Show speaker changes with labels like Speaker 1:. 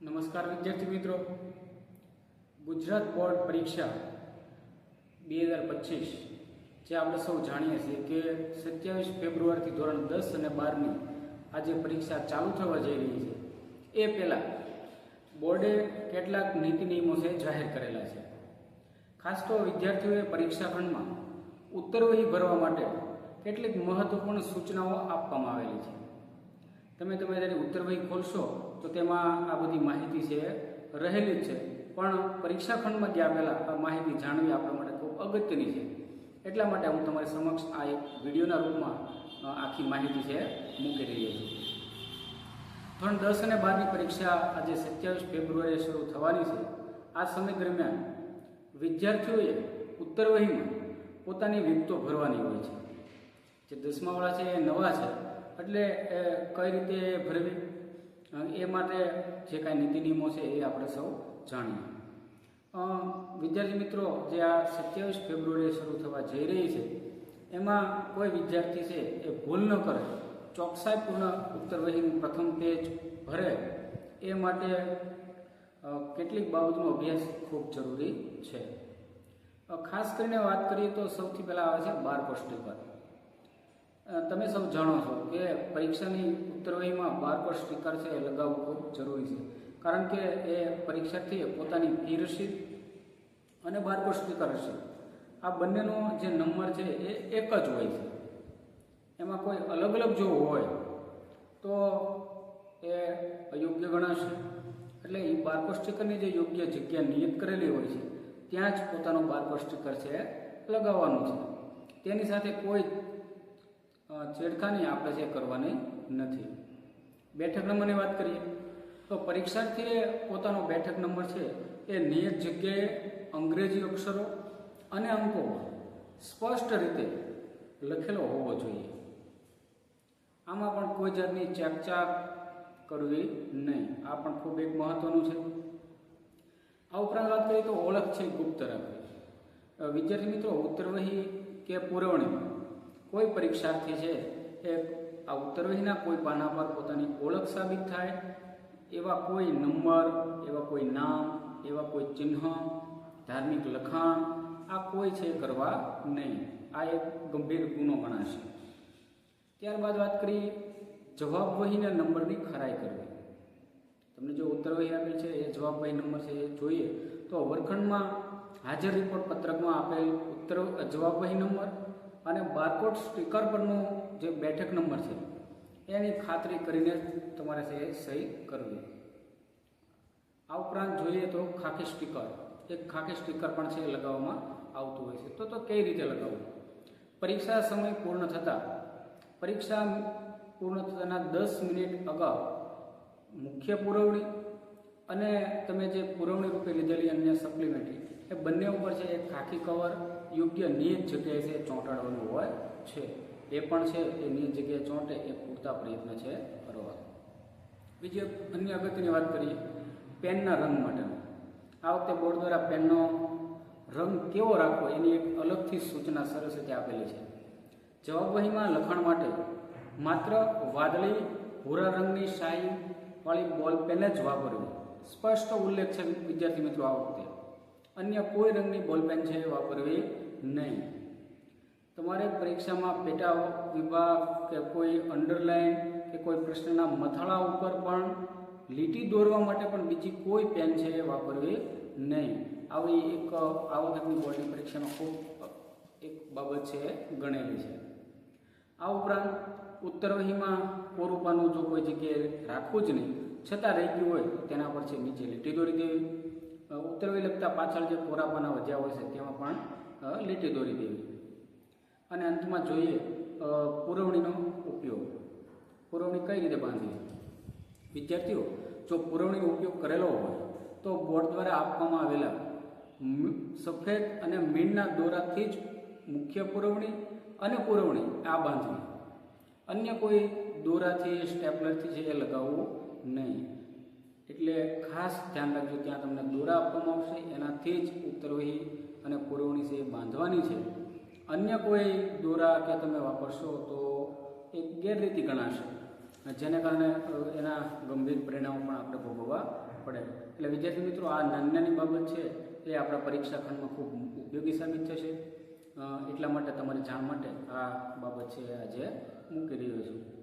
Speaker 1: નમસ્કાર વિદ્યાર્થી મિત્રો. ગુજરાત બોર્ડ પરીક્ષા બે હજાર પચીસ, જે આપણે સૌ જાણીએ છીએ કે સત્યાવીસ ફેબ્રુઆરીથી ધોરણ દસ અને બારની આજે પરીક્ષા ચાલુ થવા જઈ રહી છે. એ પહેલાં બોર્ડે કેટલાક નીતિ નિયમો છે જાહેર કરેલા છે. ખાસ તો વિદ્યાર્થીઓએ પરીક્ષા ખંડમાં ઉત્તરવહી ભરવા માટે કેટલીક મહત્વપૂર્ણ સૂચનાઓ આપવામાં આવેલી છે. તમે તમે જ્યારે ઉત્તરવહી ખોલશો, તો તેમાં આ બધી માહિતી છે, રહેલી જ છે. પણ પરીક્ષા ખંડમાં ગયા પહેલાં આ માહિતી જાણવી આપણા માટે ખૂબ અગત્યની છે. એટલા માટે હું તમારી સમક્ષ આ એક વિડીયોના રૂપમાં આખી માહિતી છે, મૂકી રહ્યો છું. ધોરણ દસ અને બારની પરીક્ષા આજે સત્યાવીસ ફેબ્રુઆરીએ શરૂ થવાની છે. આ સમય દરમિયાન વિદ્યાર્થીઓએ ઉત્તરવહીમાં પોતાની વિગતો ભરવાની હોય છે. જે દસમાવાળા છે એ નવા છે. એટલે કઈ રીતે ભરવી? એ માટે જે કાંઈ નીતિ નિયમો છે એ આપણે સૌ જાણીએ. વિદ્યાર્થી મિત્રો જે આ સત્યાવીસ ફેબ્રુઆરીએ શરૂ થવા જઈ રહી છે એમાં કોઈ વિદ્યાર્થી છે એ ભૂલ ન કરે ચોકસાઈપૂર્ણ ઉત્તરવહીનું પ્રથમ પેજ ભરે એ માટે કેટલીક બાબતનો અભ્યાસ ખૂબ જરૂરી છે. ખાસ કરીને વાત કરીએ તો સૌથી પહેલાં આવે છે બાર કોષ્ટિકર અ, તમે સૌ જાણો છો કે પરીક્ષાની ઉત્તરવહીમાં બારકોડ સ્ટીકર છે એ લગાવવું ખૂબ જરૂરી છે. કારણ કે એ પરીક્ષાર્થીએ પોતાની ફી રસીદ અને બારકોડ સ્ટીકર રસીદ આ બંનેનો જે નંબર છે એ એક જ હોય છે. એમાં કોઈ અલગ અલગ જો હોય તો એ અયોગ્ય ગણાશે. એટલે એ બારકોડ સ્ટીકરની જે યોગ્ય જગ્યા નિયત કરેલી હોય છે, ત્યાં જ પોતાનું બારકોડ સ્ટીકર છે લગાવવાનું છે. તેની સાથે કોઈ છેડખાની આપણે જે કરવાની નથી. બેઠક નંબરની વાત કરીએ, તો પરીક્ષાર્થીએ પોતાનો બેઠક નંબર છે એ નિયત જગ્યાએ અંગ્રેજી અક્ષરો અને અંકોમાં સ્પષ્ટ રીતે લખેલો હોવો જોઈએ. આમાં પણ કોઈ જાતની ચાકચાક કરવી નહીં. આ પણ ખૂબ એક મહત્વનું છે. આ ઉપરાંત વાત કરીએ તો ઓળખ છે ગુપ્ત રાખવી. વિદ્યાર્થી મિત્રો, ઉત્તરવહી કે પુરવણી? કોઈ પરીક્ષાર્થી છે એ આ ઉત્તરવહીના કોઈ પાના પર પોતાની ઓળખ સાબિત થાય, એવા કોઈ નંબર, એવા કોઈ નામ, એવા કોઈ ચિહ્ન, ધાર્મિક લખાણ, આ કોઈ છે કરવા નહીં. આ એક ગંભીર ગુનો ગણાશે. ત્યારબાદ વાત કરી જવાબ વહીના નંબરની ખરાઈ કરવી. તમને જો ઉત્તરવહી આપેલ છે, એ જવાબ વહી નંબર છે એ જોઈએ, તો વર્ગખંડમાં હાજર રિપોર્ટ પત્રકમાં આપેલ ઉત્તર જવાબ વહી નંબર અને બારકોડ સ્ટીકર પરનો જે બેઠક નંબર છે, એની ખાતરી કરીને તમારે છે એ સહી કરવી. આ ઉપરાંત જોઈએ તો ખાકી સ્ટીકર એક ખાકી સ્ટીકર પણ છે લગાવવામાં આવતું હોય છે. તો તો કઈ રીતે લગાવવું? પરીક્ષા સમય પૂર્ણ થતાં, પરીક્ષા પૂર્ણ થતાના દસ મિનિટ અગાઉ મુખ્ય પુરવણી અને તમે જે પુરવણી રૂપે લીધેલી અન્ય સપ્લિમેન્ટરી એ બંને ઉપર છે એક ખાખી કવર યોગ્ય નિયત જગ્યાએ છે ચોંટાડવાનું હોય છે, એ પણ છે, એ નિયત જગ્યાએ ચોંટે, એ પૂરતા પ્રયત્ન છે કરવા. બીજી અન્ય અગત્યની વાત કરીએ, પેનના રંગ માટેનો. આ વખતે બોર્ડ દ્વારા પેનનો રંગ કેવો રાખવો, એની એક અલગથી સૂચના સરસ રીતે આપેલી છે. જવાબવહીમાં લખાણ માટે માત્ર વાદળી ભૂરા રંગની શાહી બોલ પેન જ વાપરવી. સ્પષ્ટ ઉલ્લેખ છે વિદ્યાર્થી મિત્રો આ વખતે. અન્ય કોઈ રંગની બોલ પેન છે વાપરવી નહીં. તમારે પરીક્ષામાં પેટા વિભાગ કે કોઈ અંડરલાઈન કે કોઈ પ્રશ્નના મથાળા ઉપર પણ લીટી દોરવા માટે પણ બીજી કોઈ પેન છે એ વાપરવી નહીં. આવી એક, આ વખતની બોર્ડની પરીક્ષામાં ખૂબ એક બાબત છે ગણેલી છે. આ ઉપરાંત ઉત્તરવહીમાં કોરું પાનું જો કોઈ જગ્યાએ રાખવું જ નહીં, છતાં રહી ગયું હોય તેના પર છે નીચે લીટી દોરી દેવી. અ, ઉત્તરવહી લગતા પાછળ જે કોરાપાના વધ્યા હોય છે તેમાં પણ લીટી દોરી દેવી. અને અંતમાં જોઈએ પુરવણીનો ઉપયોગ. પુરવણી કઈ રીતે બાંધવી? વિદ્યાર્થીઓ જો પુરવણીનો ઉપયોગ કરેલો હોય તો બોર્ડ દ્વારા આપવામાં આવેલા સફેદ અને મીણના દોરાથી જ મુખ્ય પુરવણી અને પુરવણી આ બાંધવી. અન્ય કોઈ દોરાથી સ્ટેપલરથી છે એ લગાવવું નહીં. એટલે ખાસ ધ્યાન રાખજો, ત્યાં તમને દોરા આપવામાં આવશે, એનાથી જ ઉત્તરવહી અને પુરવણી છે એ બાંધવાની છે. અન્ય કોઈ દોરા કે તમે વાપરશો તો એ ગેરરીતિ ગણાશે. જેને કારણે એના ગંભીર પરિણામો પણ આપણે ભોગવવા પડે. પડે એટલે વિદ્યાર્થી મિત્રો, આ નાની નાની બાબત છે, એ આપણા પરીક્ષા ખંડમાં ખૂબ ઉપયોગી સાબિત થશે. એટલા માટે તમારી જાણ માટે આ બાબત છે આજે મૂકી રહ્યો છું.